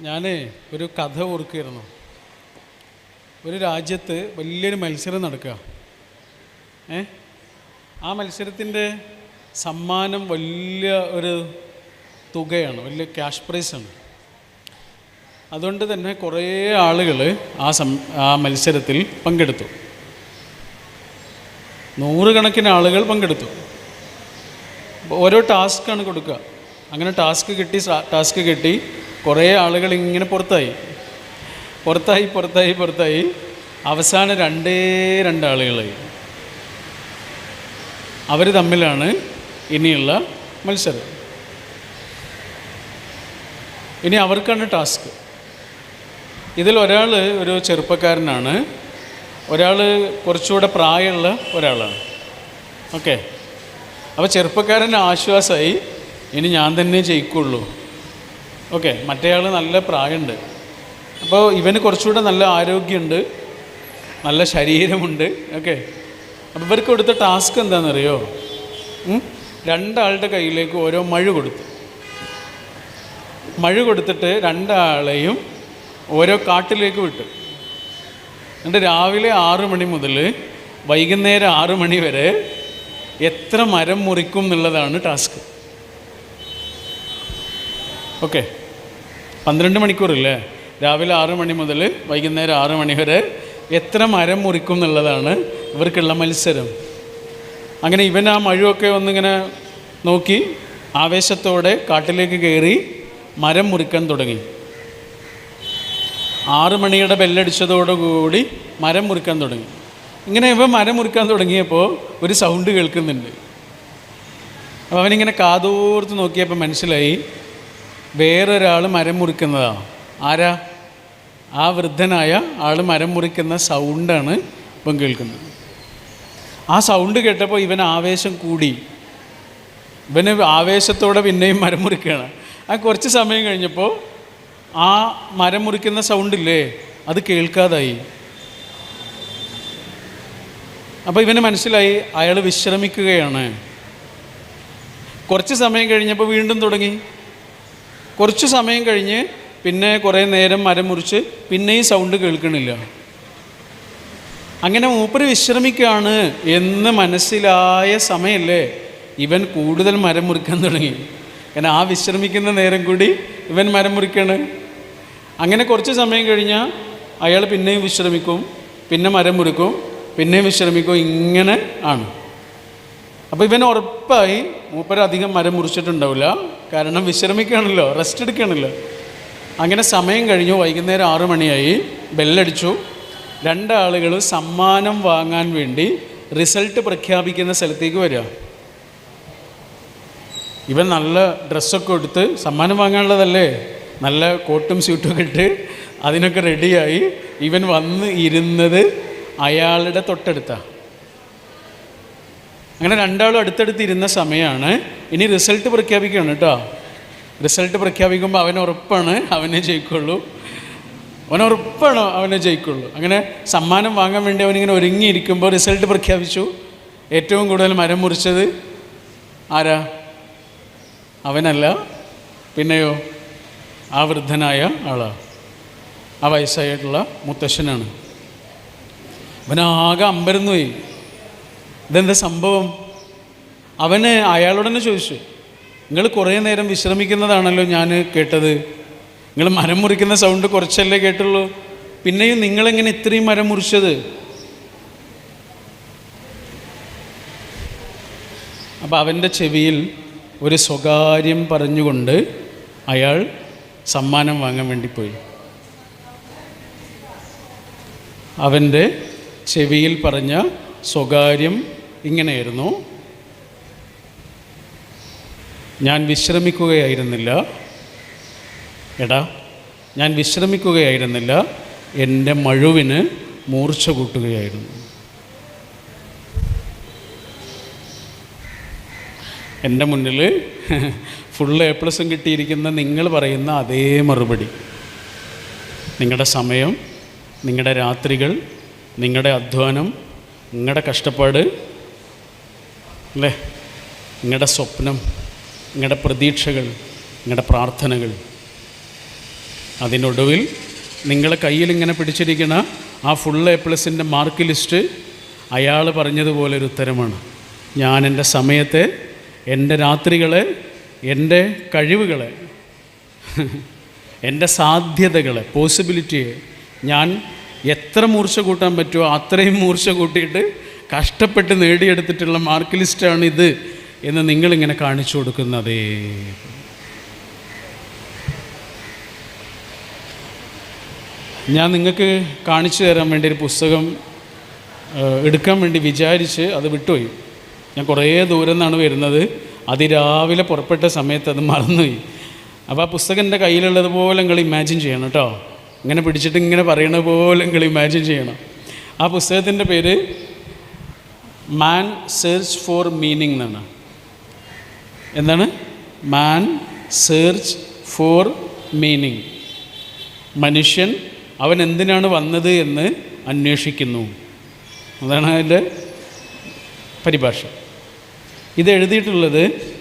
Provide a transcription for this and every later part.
ഞാൻ ഒരു കഥ ഓർക്കുകയായിരുന്നു. ഒരു രാജ്യത്ത് വലിയൊരു മത്സരം നടക്കുക. ഏ? ആ മത്സരത്തിന്റെ സമ്മാനം വലിയ ഒരു തുകയാണ് വലിയ ക്യാഷ് പ്രൈസാണ്. അതുകൊണ്ട് തന്നെ കുറേ ആളുകൾ ആ സം ആ മത്സരത്തിൽ പങ്കെടുത്തു. നൂറുകണക്കിന് ആളുകൾ പങ്കെടുത്തു. ഓരോ ടാസ്ക്കാണ് കൊടുക്കുക. അങ്ങനെ ടാസ്ക് കിട്ടി ടാസ്ക് കിട്ടി. കുറേ ആളുകൾ ഇങ്ങനെ പുറത്തായി. പുറത്തായി പുറത്തായി പുറത്തായി. അവസാനം രണ്ടേ രണ്ടാളുകളായി അവർ തമ്മിലാണ് ഇനിയുള്ള മത്സരം. ഇനി അവർക്കാണ് ടാസ്ക്. ഇതിൽ ഒരാൾ ഒരു ചെറുപ്പക്കാരനാണ്. ഒരാൾ കുറച്ചുകൂടെ പ്രായമുള്ള ഒരാളാണ്. ഓക്കെ. അപ്പോൾ ചെറുപ്പക്കാരന്റെ ആശ്വാസമായി ഇനി ഞാൻ തന്നെ ജയിക്കുള്ളൂ. ഓക്കെ മറ്റേയാൾ നല്ല പ്രായമുണ്ട്. അപ്പോൾ ഇവന് കുറച്ചുകൂടെ നല്ല ആരോഗ്യമുണ്ട് നല്ല ശരീരമുണ്ട്. ഓക്കെ അപ്പോൾ ഇവർക്ക് കൊടുത്ത ടാസ്ക് എന്താണെന്നറിയോ? രണ്ടാളുടെ കയ്യിലേക്ക് ഓരോ മഴ കൊടുത്തു. മഴ കൊടുത്തിട്ട് രണ്ടാളെയും ഓരോ കാട്ടിലേക്ക് വിട്ടു. എന്നിട്ട് രാവിലെ ആറ് മണി മുതൽ വൈകുന്നേരം ആറ് മണി വരെ എത്ര മരം മുറിക്കും എന്നുള്ളതാണ് ടാസ്ക്. ഓക്കെ. പന്ത്രണ്ട് മണിക്കൂറില്ലേ? രാവിലെ ആറ് മണി മുതൽ വൈകുന്നേരം ആറ് മണി വരെ എത്ര മരം മുറിക്കും എന്നുള്ളതാണ് ഇവർക്കുള്ള മത്സരം. അങ്ങനെ ഇവൻ ആ മഴയൊക്കെ ഒന്നിങ്ങനെ നോക്കി ആവേശത്തോടെ കാട്ടിലേക്ക് കയറി മരം മുറിക്കാൻ തുടങ്ങി. ആറ് മണിയുടെ ബെല്ലടിച്ചതോടുകൂടി മരം മുറിക്കാൻ തുടങ്ങി. ഇങ്ങനെ ഇവ മരം മുറിക്കാൻ തുടങ്ങിയപ്പോൾ ഒരു സൗണ്ട് കേൾക്കുന്നുണ്ട്. അപ്പോൾ അവനിങ്ങനെ കാതോർത്ത് നോക്കിയപ്പോൾ മനസ്സിലായി വേറൊരാൾ മരം മുറിക്കുന്നതാണ് ആരാ? ആ വൃദ്ധനായ ആൾ മരം മുറിക്കുന്ന സൗണ്ടാണ് ഇപ്പം കേൾക്കുന്നത്. ആ സൗണ്ട് കേട്ടപ്പോൾ ഇവൻ ആവേശം കൂടി. ഇവന് ആവേശത്തോടെ പിന്നെയും മരം മുറിക്കുകയാണ്. ആ കുറച്ച് സമയം കഴിഞ്ഞപ്പോൾ ആ മരം മുറിക്കുന്ന സൗണ്ടില്ലേ? അത് കേൾക്കാതായി. അപ്പോൾ ഇവന് മനസ്സിലായി അയാൾ വിശ്രമിക്കുകയാണ്. കുറച്ച് സമയം കഴിഞ്ഞപ്പോൾ വീണ്ടും തുടങ്ങി. കുറച്ച് സമയം കഴിഞ്ഞ് പിന്നെ കുറേ നേരം മരം മുറിച്ച് പിന്നെയും സൗണ്ട് കേൾക്കണില്ല. അങ്ങനെ മൂപ്പര് വിശ്രമിക്കുകയാണ് എന്ന് മനസ്സിലായ സമയമല്ലേ ഇവൻ കൂടുതൽ മരം മുറിക്കാൻ തുടങ്ങി. കാരണം ആ വിശ്രമിക്കുന്ന നേരം കൂടി ഇവൻ മരം മുറിക്കാണ്. അങ്ങനെ കുറച്ച് സമയം കഴിഞ്ഞാൽ അയാൾ പിന്നെയും വിശ്രമിക്കും പിന്നെ മരം മുറിക്കും പിന്നെയും വിശ്രമിക്കും ഇങ്ങനെ ആണ്. അപ്പോൾ ഇവൻ ഉറപ്പായി മൂപ്പരധികം മരം മുറിച്ചിട്ടുണ്ടാവില്ല. കാരണം വിശ്രമിക്കുകയാണല്ലോ റെസ്റ്റ് എടുക്കുകയാണല്ലോ. അങ്ങനെ സമയം കഴിഞ്ഞു വൈകുന്നേരം ആറു മണിയായി. ബെല്ലടിച്ചു. രണ്ടാളുകൾ സമ്മാനം വാങ്ങാൻ വേണ്ടി റിസൾട്ട് പ്രഖ്യാപിക്കുന്ന സ്ഥലത്തേക്ക് വരിക. ഇവൻ നല്ല ഡ്രസ്സൊക്കെ എടുത്ത് സമ്മാനം വാങ്ങാനുള്ളതല്ലേ? നല്ല കോട്ടും സ്യൂട്ടും ഇട്ട് അതിനൊക്കെ റെഡിയായി ഇവൻ വന്ന് ഇരുന്നത് അയാളുടെ തൊട്ടടുത്താണ് അങ്ങനെ രണ്ടാളും അടുത്തടുത്ത് ഇരുന്ന സമയമാണ് ഇനി റിസൾട്ട് പ്രഖ്യാപിക്കുകയാണ് കേട്ടോ. റിസൾട്ട് പ്രഖ്യാപിക്കുമ്പോൾ അവൻ ഉറപ്പാണ് അവനെ ജയിക്കുള്ളൂ. അവൻ ഉറപ്പാണ് അവനെ ജയിക്കുള്ളൂ. അങ്ങനെ സമ്മാനം വാങ്ങാൻ വേണ്ടി അവനിങ്ങനെ ഒരുങ്ങിയിരിക്കുമ്പോൾ റിസൾട്ട് പ്രഖ്യാപിച്ചു. ഏറ്റവും കൂടുതൽ മരം മുറിച്ചത് ആരാ? അവനല്ല പിന്നെയോ? ആ വൃദ്ധനായ ആളാ. ആ വയസ്സായിട്ടുള്ള മുത്തശ്ശനാണ്. അവനാകെ അമ്പരന്നു പോയി ഇതെന്താ സംഭവം? അവന് അയാളോട് തന്നെ ചോദിച്ചു നിങ്ങൾ കുറേ നേരം വിശ്രമിക്കുന്നതാണല്ലോ ഞാൻ കേട്ടത്. നിങ്ങൾ മരം മുറിക്കുന്ന സൗണ്ട് കുറച്ചല്ലേ കേട്ടുള്ളൂ. പിന്നെയും നിങ്ങളെങ്ങനെ ഇത്രയും മരം മുറിച്ചത്? അപ്പോൾ അവന്റെ ചെവിയിൽ ഒരു സ്വകാര്യം പറഞ്ഞുകൊണ്ട് അയാൾ സമ്മാനം വാങ്ങാൻ വേണ്ടി പോയി. അവന്റെ ചെവിയിൽ പറഞ്ഞ സ്വകാര്യം ഇങ്ങനെയായിരുന്നു. ഞാൻ വിശ്രമിക്കുകയായിരുന്നില്ല. എടാ ഞാൻ വിശ്രമിക്കുകയായിരുന്നില്ല. എന്റെ മഴുവിന് മൂർച്ച കൂട്ടുകയായിരുന്നു. എന്റെ മുന്നിൽ ഫുൾ എ പ്ലസും കിട്ടിയിരിക്കുന്ന നിങ്ങൾ പറയുന്ന അതേ മറുപടി. നിങ്ങളുടെ സമയം നിങ്ങളുടെ രാത്രികൾ നിങ്ങളുടെ അധ്വാനം നിങ്ങളുടെ കഷ്ടപ്പാട് അല്ലേ? നിങ്ങളുടെ സ്വപ്നം നിങ്ങളുടെ പ്രതീക്ഷകൾ നിങ്ങളുടെ പ്രാർത്ഥനകൾ. അതിനൊടുവിൽ നിങ്ങളെ കയ്യിൽ ഇങ്ങനെ പിടിച്ചിരിക്കുന്ന ആ ഫുൾ എ പ്ലസിന്റെ മാർക്ക് ലിസ്റ്റ് അയാൾ പറഞ്ഞതുപോലെ ഒരു ഉത്തരമാണ്. ഞാൻ എന്റെ സമയത്തെ എന്റെ രാത്രികളെ എന്റെ കഴിവുകളെ എന്റെ സാധ്യതകളെ പോസിബിലിറ്റിയെ ഞാൻ എത്ര മൂർച്ച കൂട്ടാൻ പറ്റുമോ അത്രയും മൂർച്ച കൂട്ടിയിട്ട് കഷ്ടപ്പെട്ട് നേടിയെടുത്തിട്ടുള്ള മാർക്ക് ലിസ്റ്റാണ് ഇത് എന്ന് നിങ്ങളിങ്ങനെ കാണിച്ചു കൊടുക്കുന്നതേ. ഞാൻ നിങ്ങൾക്ക് കാണിച്ചു തരാൻ വേണ്ടി ഒരു പുസ്തകം എടുക്കാൻ വേണ്ടി വിചാരിച്ച് അത് വിട്ടുപോയി. ഞാൻ കുറേ ദൂരം നിന്നാണ് വരുന്നത്. അതിരാവിലെ പുറപ്പെട്ട സമയത്ത് അത് മറന്നുപോയി. അപ്പോൾ ആ പുസ്തകം എന്റെ നിങ്ങൾ ഇമാജിൻ ചെയ്യണം കേട്ടോ. ഇങ്ങനെ പിടിച്ചിട്ട് ഇങ്ങനെ പറയണ പോലെ നിങ്ങൾ ഇമാജിൻ ചെയ്യണം. ആ പുസ്തകത്തിന്റെ പേര് മാൻ സെർച്ച് ഫോർ മീനിങ് എന്നാണ്. എന്താണ്? മാൻ സെർച്ച് ഫോർ മീനിങ് മനുഷ്യൻ അവൻ എന്തിനാണ് വന്നത് എന്ന് അന്വേഷിക്കുന്നു. അതാണ് അതിന്റെ പരിഭാഷ. ഇത് എഴുതിയിട്ടുള്ളത്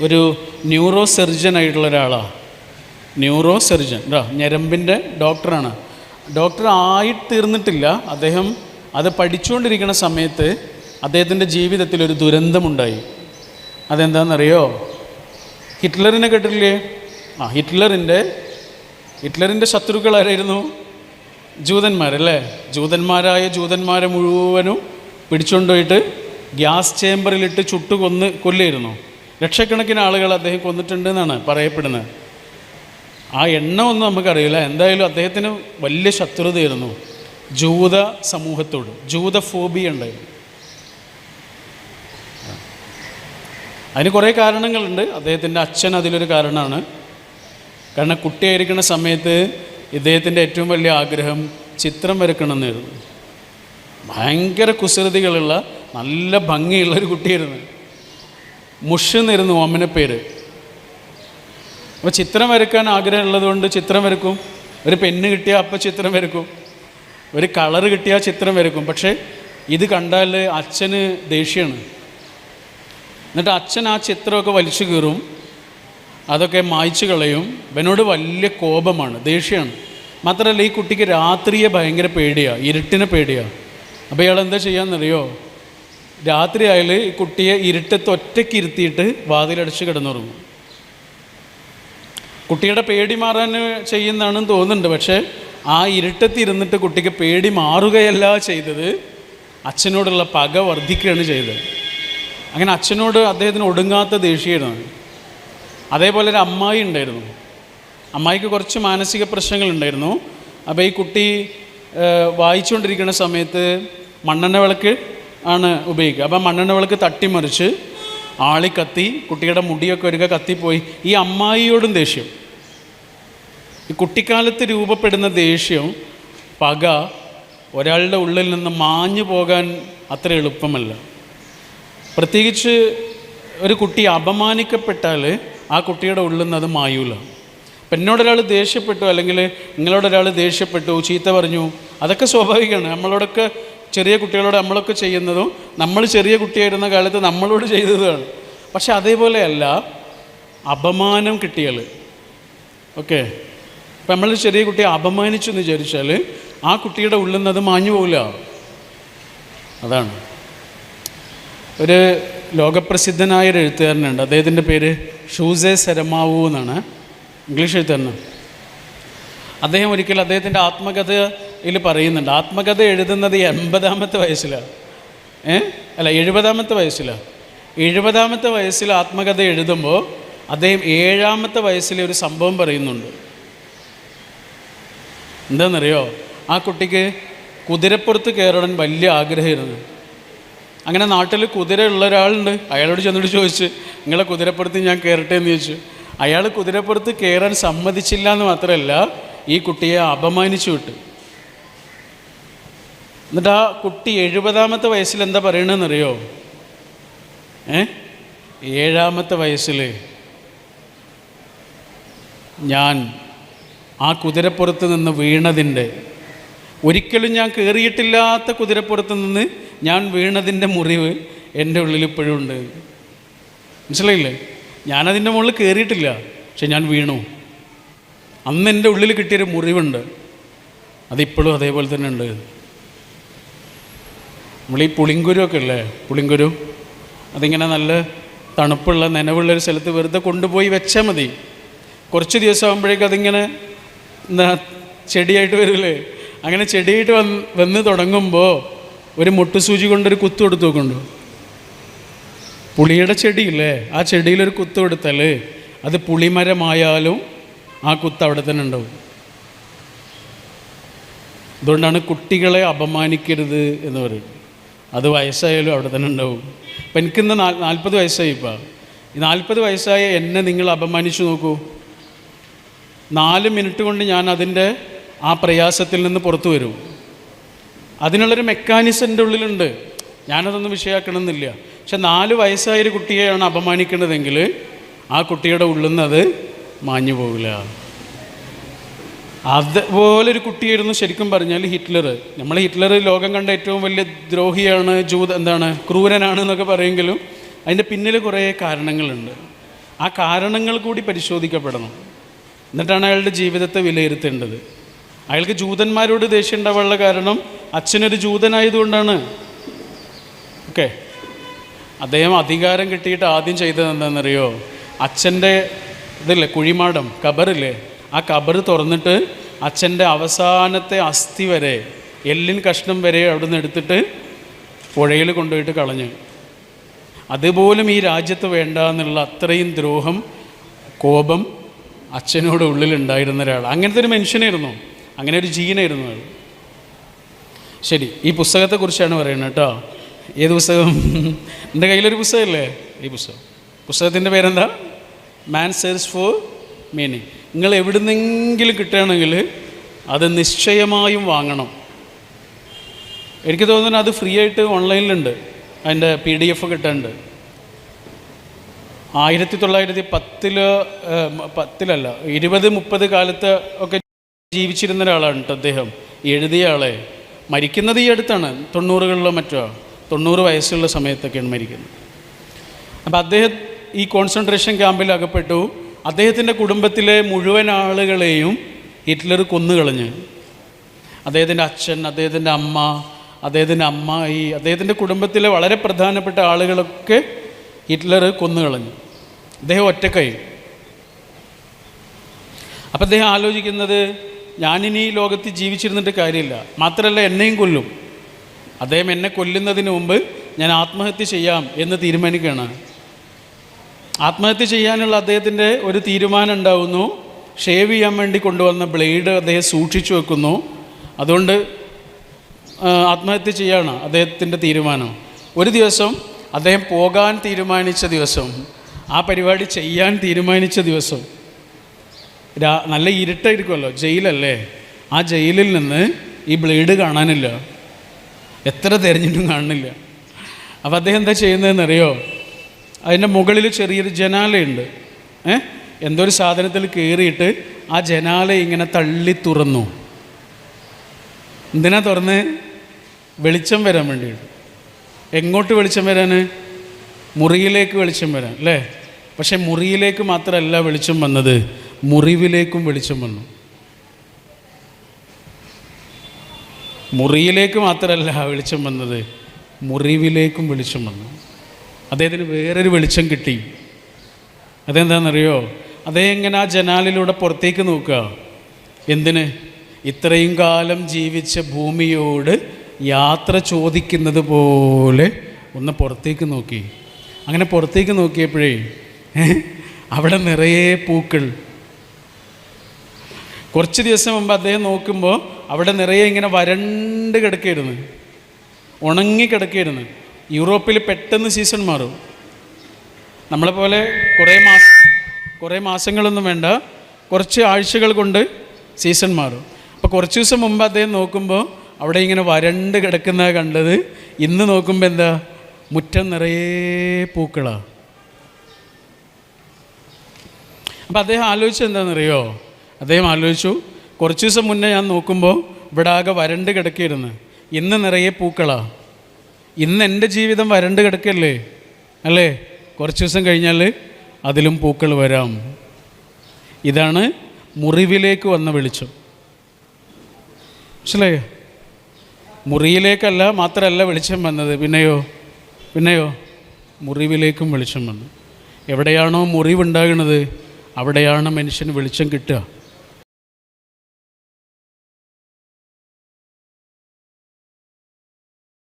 ഒരു ന്യൂറോ സർജൻ ആയിട്ടുള്ള ഒരാളാണ് ന്യൂറോ സർജൻ കേട്ടോ ഞരമ്പിന്റെ ഡോക്ടറാണ്. ഡോക്ടർ ആയിത്തീർന്നിട്ടില്ല. അദ്ദേഹം അത് പഠിച്ചുകൊണ്ടിരിക്കുന്ന സമയത്ത് അദ്ദേഹത്തിന്റെ ജീവിതത്തിൽ ഒരു ദുരന്തമുണ്ടായി. അതെന്താണെന്നറിയോ? ഹിറ്റ്ലറിനെ കേട്ടിട്ടില്ലേ? ആ ഹിറ്റ്ലറിന്റെ ഹിറ്റ്ലറിന്റെ ശത്രുക്കൾ ആരായിരുന്നു ജൂതന്മാരല്ലേ? ജൂതന്മാരായ ജൂതന്മാരെ മുഴുവനും പിടിച്ചുകൊണ്ടുപോയിട്ട് ഗ്യാസ് ചേമ്പറിലിട്ട് ചുട്ടു കൊന്ന് കൊല്ലായിരുന്നു. ലക്ഷക്കണക്കിന് ആളുകൾ അദ്ദേഹം കൊന്നിട്ടുണ്ട് എന്നാണ് പറയപ്പെടുന്നത്. ആ എണ്ണമൊന്നും നമുക്കറിയില്ല. എന്തായാലും അദ്ദേഹത്തിന് വലിയ ശത്രുതയായിരുന്നു. ജൂത സമൂഹത്തോട് ജൂത ഫോബിയ ഉണ്ടായിരുന്നു. അതിന് കുറേ കാരണങ്ങളുണ്ട്. അദ്ദേഹത്തിന്റെ അച്ഛൻ അതിലൊരു കാരണമാണ്. കാരണം കുട്ടിയായിരിക്കുന്ന സമയത്ത് ഇദ്ദേഹത്തിന്റെ ഏറ്റവും വലിയ ആഗ്രഹം ചിത്രം വരക്കണമെന്നായിരുന്നു. ഭയങ്കര കുസൃതികളുള്ള നല്ല ഭംഗിയുള്ള ഒരു കുട്ടിയായിരുന്നു. മുഷ് എന്നായിരുന്നു ഓമന പേര്. അപ്പോൾ ചിത്രം വരക്കാൻ ആഗ്രഹമുള്ളത് ആഗ്രഹമുള്ളതുകൊണ്ട് ചിത്രം വരക്കും. ഒരു പെണ്ണ് കിട്ടിയാൽ അപ്പം ചിത്രം വരക്കും. ഒരു കളർ കിട്ടിയാൽ ചിത്രം വരക്കും. പക്ഷേ ഇത് കണ്ടാൽ അച്ഛന് ദേഷ്യമാണ് എന്നിട്ട് അച്ഛൻ ആ ചിത്രമൊക്കെ വലിച്ചു കീറും. അതൊക്കെ മായ്ച്ചു കളയും. ഇവനോട് വലിയ കോപമാണ് ദേഷ്യമാണ്. മാത്രമല്ല ഈ കുട്ടിക്ക് രാത്രിയെ ഭയങ്കര പേടിയാണ് ഇരുട്ടിനെ പേടിയാണ് അപ്പോൾ ഇയാൾ എന്താ ചെയ്യാമെന്നറിയോ രാത്രി ആയാൽ ഈ കുട്ടിയെ ഇരുട്ടത്ത് ഒറ്റയ്ക്ക് ഇരുത്തിയിട്ട് വാതിലടച്ച് കിടന്നുറങ്ങും. കുട്ടിയുടെ പേടി മാറാൻ ചെയ്യുന്നതാണെന്ന് തോന്നുന്നുണ്ട്. പക്ഷേ ആ ഇരുട്ടത്ത് ഇരുന്നിട്ട് കുട്ടിക്ക് പേടി മാറുകയല്ല ചെയ്തത്. അച്ഛനോടുള്ള പക വർദ്ധിക്കുകയാണ് ചെയ്തത്. അങ്ങനെ അച്ഛനോട് അദ്ദേഹത്തിന് ഒടുങ്ങാത്ത ദേഷ്യമായിരുന്നു. അതേപോലെ ഒരു അമ്മായി ഉണ്ടായിരുന്നു. അമ്മായിക്ക് കുറച്ച് മാനസിക പ്രശ്നങ്ങൾ ഉണ്ടായിരുന്നു. അപ്പോൾ ഈ കുട്ടി വായിച്ചുകൊണ്ടിരിക്കുന്ന സമയത്ത് മണ്ണെണ്ണ വിളക്ക് ആണ് ഉപയോഗിക്കുക. അപ്പം മണ്ണെണ്ണ വിളക്ക് തട്ടിമറിച്ച് ആളി കത്തി കുട്ടിയുടെ മുടിയൊക്കെ ഒരുക്ക കത്തിപ്പോയി. ഈ അമ്മായിയോടും ദേഷ്യം. ഈ കുട്ടിക്കാലത്ത് രൂപപ്പെടുന്ന ദേഷ്യം പക ഒരാളുടെ ഉള്ളിൽ നിന്ന് മാഞ്ഞു പോകാൻ അത്ര എളുപ്പമല്ല. പ്രത്യേകിച്ച് ഒരു കുട്ടി അപമാനിക്കപ്പെട്ടാൽ ആ കുട്ടിയുടെ ഉള്ളിൽ നിന്ന് അത് മായൂല. അപ്പം ദേഷ്യപ്പെട്ടു അല്ലെങ്കിൽ നിങ്ങളോടൊരാൾ ദേഷ്യപ്പെട്ടു ചീത്ത പറഞ്ഞു അതൊക്കെ സ്വാഭാവികമാണ്. നമ്മളോടൊക്കെ ചെറിയ കുട്ടികളോട് നമ്മളൊക്കെ ചെയ്യുന്നതും നമ്മൾ ചെറിയ കുട്ടിയായിരുന്ന കാലത്ത് നമ്മളോട് ചെയ്തതാണ് പക്ഷെ അതേപോലെയല്ല അപമാനം കിട്ടിയാൽ ഓക്കെ? ഇപ്പം നമ്മൾ ചെറിയ കുട്ടിയെ അപമാനിച്ചു എന്ന് വിചാരിച്ചാൽ ആ കുട്ടിയുടെ ഉള്ളിൽ നിന്ന് അത് മാഞ്ഞു പോകില്ല അതാണ്. ഒരു ലോകപ്രസിദ്ധനായ ഒരു എഴുത്തുകാരനുണ്ട്. അദ്ദേഹത്തിന്റെ പേര് ഷൂസെ സരമാവു എന്നാണ്. ഇംഗ്ലീഷ് എഴുത്തുകാരൻ അദ്ദേഹം ഒരിക്കൽ അദ്ദേഹത്തിന്റെ ആത്മകഥയിൽ പറയുന്നുണ്ട്. ആത്മകഥ എഴുതുന്നത് എൺപതാമത്തെ വയസ്സിലാണ്. ഏ? അല്ല എഴുപതാമത്തെ വയസ്സിലാണ്. എഴുപതാമത്തെ വയസ്സിൽ ആത്മകഥ എഴുതുമ്പോൾ അദ്ദേഹം ഏഴാമത്തെ വയസ്സിലെ ഒരു സംഭവം പറയുന്നുണ്ട്. എന്താണെന്നറിയോ? ആ കുട്ടിക്ക് കുതിരപ്പുറത്ത് കയറണം വലിയ ആഗ്രഹമായിരുന്നു. അങ്ങനെ നാട്ടിൽ കുതിര ഉള്ള ഒരാളുണ്ട്. അയാളോട് ചെന്നിട്ട് ചോദിച്ച് നിങ്ങളെ കുതിരപ്പുറത്ത് ഞാൻ കയറട്ടെ എന്ന് ചോദിച്ചു. അയാൾ കുതിരപ്പുറത്ത് കയറാൻ സമ്മതിച്ചില്ല എന്ന് മാത്രമല്ല ഈ കുട്ടിയെ അപമാനിച്ചു വിട്ടു. എന്നിട്ട് ആ കുട്ടി എഴുപതാമത്തെ വയസ്സിൽ എന്താ പറയണമെന്നറിയോ ഏ? ഏഴാമത്തെ വയസ്സിൽ ഞാൻ ആ കുതിരപ്പുറത്ത് നിന്ന് വീണതിന്റെ ഒരിക്കലും ഞാൻ കയറിയിട്ടില്ലാത്ത കുതിരപ്പുറത്ത് നിന്ന് ഞാൻ വീണതിന്റെ മുറിവ് എന്റെ ഉള്ളിൽ ഇപ്പോഴും ഉണ്ട്. മനസ്സിലായില്ലേ? ഞാനതിന്റെ മുകളിൽ കയറിയിട്ടില്ല പക്ഷെ ഞാൻ വീണു. അന്ന് എന്റെ ഉള്ളിൽ കിട്ടിയൊരു മുറിവുണ്ട്. അതിപ്പോഴും അതേപോലെ തന്നെ ഉണ്ട്. നമ്മൾ ഈ പുളിങ്കുരു ഒക്കെ ഇല്ലേ? പുളിങ്കുരു. അതിങ്ങനെ നല്ല തണുപ്പുള്ള നനവുള്ള ഒരു സ്ഥലത്ത് വെറുതെ കൊണ്ടുപോയി വെച്ചാൽ മതി. കുറച്ച് ദിവസം ആകുമ്പോഴേക്കും അതിങ്ങനെ ചെടിയായിട്ട് വരില്ലേ അങ്ങനെ ചെടിയായിട്ട് വന്ന് വന്ന് തുടങ്ങുമ്പോൾ ഒരു മുട്ടുസൂചി കൊണ്ടൊരു കുത്തു കൊടുത്തു നോക്കുന്നുണ്ടോ? പുളിയുടെ ചെടിയില്ലേ? ആ ചെടിയിലൊരു കുത്തു കൊടുത്താൽ അത് പുളിമരമായാലും ആ കുത്ത് അവിടെ തന്നെ ഉണ്ടാവും. അതുകൊണ്ടാണ് കുട്ടികളെ അപമാനിക്കരുത് എന്ന് പറയുന്നത്. അത് വയസ്സായാലും അവിടെ തന്നെ ഉണ്ടാവും. അപ്പം എനിക്കിന്ന് നാ നാൽപ്പത് വയസ്സായി ഇപ്പം. ഈ നാൽപ്പത് വയസ്സായ എന്നെ നിങ്ങൾ അപമാനിച്ചു നോക്കൂ. നാല് മിനിറ്റ് കൊണ്ട് ഞാൻ അതിന്റെ ആ പ്രയാസത്തിൽ നിന്ന് പുറത്തു വരും. അതിനുള്ളൊരു മെക്കാനിസം എന്റെ ഉള്ളിലുണ്ട്. ഞാനതൊന്നും വിഷയാക്കണമെന്നില്ല. പക്ഷെ നാല് വയസ്സായൊരു കുട്ടിയെയാണ് അപമാനിക്കുന്നതെങ്കിൽ ആ കുട്ടിയുടെ ഉള്ളിൽ നിന്ന് അത് മാഞ്ഞു പോകില്ല അതുപോലൊരു കുട്ടിയായിരുന്നു ശരിക്കും പറഞ്ഞാൽ ഹിറ്റ്ലർ. നമ്മൾ ഹിറ്റ്ലർ ലോകം കണ്ട ഏറ്റവും വലിയ ദ്രോഹിയാണ് ജൂത എന്താണ് ക്രൂരനാണ് എന്നൊക്കെ പറയുമെങ്കിലും അതിന്റെ പിന്നിൽ കുറേ കാരണങ്ങളുണ്ട്. ആ കാരണങ്ങൾ കൂടി പരിശോധിക്കപ്പെടണം. എന്നിട്ടാണ് അയാളുടെ ജീവിതത്തെ വിലയിരുത്തേണ്ടത്. അയാൾക്ക് ജൂതന്മാരോട് ദേഷ്യം ഉണ്ടാവാനുള്ള കാരണം അച്ഛനൊരു ജൂതനായതുകൊണ്ടാണ്. ഓക്കെ അദ്ദേഹം അധികാരം കിട്ടിയിട്ട് ആദ്യം ചെയ്തത് എന്താണെന്നറിയോ? അച്ഛന്റെ ഇതില്ലേ കുഴിമാടം കബറില്ലേ? ആ കബർ തുറന്നിട്ട് അച്ഛന്റെ അവസാനത്തെ അസ്ഥി വരെ എല്ലിൻ കഷ്ണം വരെ അവിടെ നിന്ന് എടുത്തിട്ട് പുഴയിൽ കൊണ്ടുപോയിട്ട് കളഞ്ഞു. അതുപോലും ഈ രാജ്യത്ത് വേണ്ട എന്നുള്ള അത്രയും ദ്രോഹം കോപം അച്ഛനോട് ഉള്ളിലുണ്ടായിരുന്ന ഒരാൾ അങ്ങനത്തെ ഒരു മനുഷ്യനായിരുന്നു. അങ്ങനെ ഒരു ജീനായിരുന്നു അത്. ശരി ഈ പുസ്തകത്തെക്കുറിച്ചാണ് പറയുന്നത് കേട്ടോ. ഏത് പുസ്തകം? എന്റെ കയ്യിലൊരു പുസ്തകമല്ലേ? ഈ പുസ്തകം. പുസ്തകത്തിന്റെ പേരെന്താ? മാൻ സെർച്ച് ഫോർ മീനിങ് നിങ്ങൾ എവിടുന്നെങ്കിലും കിട്ടുകയാണെങ്കിൽ അത് നിശ്ചയമായും വാങ്ങണം. എനിക്ക് തോന്നുന്നു അത് ഫ്രീ ആയിട്ട് ഓൺലൈനിലുണ്ട്. അതിന്റെ പി ഡി എഫ് കിട്ടാനുണ്ട് ആയിരത്തി തൊള്ളായിരത്തി പത്തിൽ പത്തിലല്ല ഇരുപത് മുപ്പത് കാലത്ത് ഒക്കെ ജീവിച്ചിരുന്ന ഒരാളാണ് കേട്ടോ അദ്ദേഹം. എഴുതിയ ആളെ. മരിക്കുന്നത് ഈ അടുത്താണ് തൊണ്ണൂറുകളിലോ മറ്റോ. തൊണ്ണൂറ് വയസ്സുള്ള സമയത്തൊക്കെയാണ് മരിക്കുന്നത്. അപ്പോൾ അദ്ദേഹം ഈ കോൺസെൻട്രേഷൻ ക്യാമ്പിൽ അകപ്പെട്ടു. അദ്ദേഹത്തിന്റെ കുടുംബത്തിലെ മുഴുവൻ ആളുകളെയും ഹിറ്റ്ലർ കൊന്നുകളഞ്ഞു. അദ്ദേഹത്തിന്റെ അച്ഛൻ അദ്ദേഹത്തിന്റെ അമ്മ അദ്ദേഹത്തിന്റെ അമ്മായി അദ്ദേഹത്തിന്റെ കുടുംബത്തിലെ വളരെ പ്രധാനപ്പെട്ട ആളുകളൊക്കെ ഹിറ്റ്ലർ കൊന്നുകളഞ്ഞു. അദ്ദേഹം ഒറ്റക്കായി അപ്പം അദ്ദേഹം ആലോചിക്കുന്നത് ഞാനിനി ഈ ലോകത്ത് ജീവിച്ചിരുന്നിട്ട് കാര്യമില്ല. മാത്രമല്ല എന്നെയും കൊല്ലും. അദ്ദേഹം എന്നെ കൊല്ലുന്നതിന് മുമ്പ് ഞാൻ ആത്മഹത്യ ചെയ്യാം എന്ന് തീരുമാനിക്കുകയാണ്. ആത്മഹത്യ ചെയ്യാനുള്ള അദ്ദേഹത്തിന്റെ ഒരു തീരുമാനം ഉണ്ടാവുന്നു. ഷേവ് ചെയ്യാൻ വേണ്ടി കൊണ്ടുവന്ന ബ്ലേഡ് അദ്ദേഹം സൂക്ഷിച്ചു വെക്കുന്നു. അതുകൊണ്ട് ആത്മഹത്യ ചെയ്യാണ് അദ്ദേഹത്തിന്റെ തീരുമാനം. ഒരു ദിവസം അദ്ദേഹം പോകാൻ തീരുമാനിച്ച ദിവസം ആ പരിപാടി ചെയ്യാൻ തീരുമാനിച്ച ദിവസം നല്ല ഇരുട്ടായിരിക്കുമല്ലോ. ജയിലല്ലേ? ആ ജയിലിൽ നിന്ന് ഈ ബ്ലേഡ് കാണാനില്ല. എത്ര തിരഞ്ഞിട്ടും കാണുന്നില്ല. അപ്പോൾ അദ്ദേഹം എന്താ ചെയ്യുന്നതെന്നറിയോ? അതിന്റെ മുകളിൽ ചെറിയൊരു ജനാലയുണ്ട്. ഏ? എന്തോ ഒരു സാധനത്തിൽ കയറിയിട്ട് ആ ജനാല ഇങ്ങനെ തള്ളി തുറന്നു. എന്തിനാ തുറന്ന്? വെളിച്ചം വരാൻ വേണ്ടിയിട്ട്. എങ്ങോട്ട് വെളിച്ചം വരാൻ മുറിയിലേക്ക് വെളിച്ചം വരാൻ അല്ലേ? പക്ഷേ മുറിയിലേക്ക് മാത്രമല്ല വെളിച്ചം വന്നത്. മുറിവിലേക്കും വെളിച്ചം വന്നു. മുറിയിലേക്ക് മാത്രമല്ല വെളിച്ചം വന്നത്. മുറിവിലേക്കും വെളിച്ചം വന്നു. അദ്ദേഹത്തിന് വേറൊരു വെളിച്ചം കിട്ടി. അതെന്താണെന്നറിയോ? അദ്ദേഹം ഇങ്ങനെ ആ ജനാലിലൂടെ പുറത്തേക്ക് നോക്കുക? എന്തിന്? ഇത്രയും കാലം ജീവിച്ച ഭൂമിയോട് യാത്ര ചോദിക്കുന്നത് പോലെ ഒന്ന് പുറത്തേക്ക് നോക്കി. അങ്ങനെ പുറത്തേക്ക് നോക്കിയപ്പോഴേ അവിടെ നിറയെ പൂക്കൾ കുറച്ച് ദിവസം മുമ്പ് അദ്ദേഹം നോക്കുമ്പോൾ അവിടെ നിറയെ ഇങ്ങനെ വരണ്ട് കിടക്കായിരുന്നു. ഉണങ്ങി കിടക്കായിരുന്നു. യൂറോപ്പിൽ പെട്ടെന്ന് സീസൺ മാറും. നമ്മളെ പോലെ കുറേ മാസ കുറേ മാസങ്ങളൊന്നും വേണ്ട. കുറച്ച് ആഴ്ചകൾ കൊണ്ട് സീസൺ മാറും. അപ്പോൾ കുറച്ച് ദിവസം മുമ്പ് അദ്ദേഹം നോക്കുമ്പോൾ അവിടെ ഇങ്ങനെ വരണ്ട് കിടക്കുന്ന കണ്ടത് ഇന്ന് നോക്കുമ്പോൾ എന്താ? മുറ്റം നിറയെ പൂക്കളാണ് അപ്പം അദ്ദേഹം ആലോചിച്ചത് എന്താണെന്നറിയോ? അദ്ദേഹം ആലോചിച്ചു കുറച്ച് ദിവസം മുന്നേ ഞാൻ നോക്കുമ്പോൾ ഇവിടെ ആകെ വരണ്ട് കിടക്കിയിരുന്നു ഇന്ന് നിറയെ പൂക്കളാണ് ഇന്ന് എന്റെ ജീവിതം വരണ്ട് കിടക്കല്ലേ അല്ലേ? കുറച്ച് ദിവസം കഴിഞ്ഞാൽ അതിലും പൂക്കൾ വരാം. ഇതാണ് മുറിവിലേക്ക് വന്ന വെളിച്ചം. മനസ്സിലായ? മുറിയിലേക്കല്ല മാത്രമല്ല വെളിച്ചം വന്നത്. പിന്നെയോ? പിന്നെയോ? മുറിവിലേക്കും വെളിച്ചം വന്നു. എവിടെയാണോ മുറിവുണ്ടാകുന്നത് അവിടെയാണ് മനുഷ്യന് വെളിച്ചം കിട്ടുക.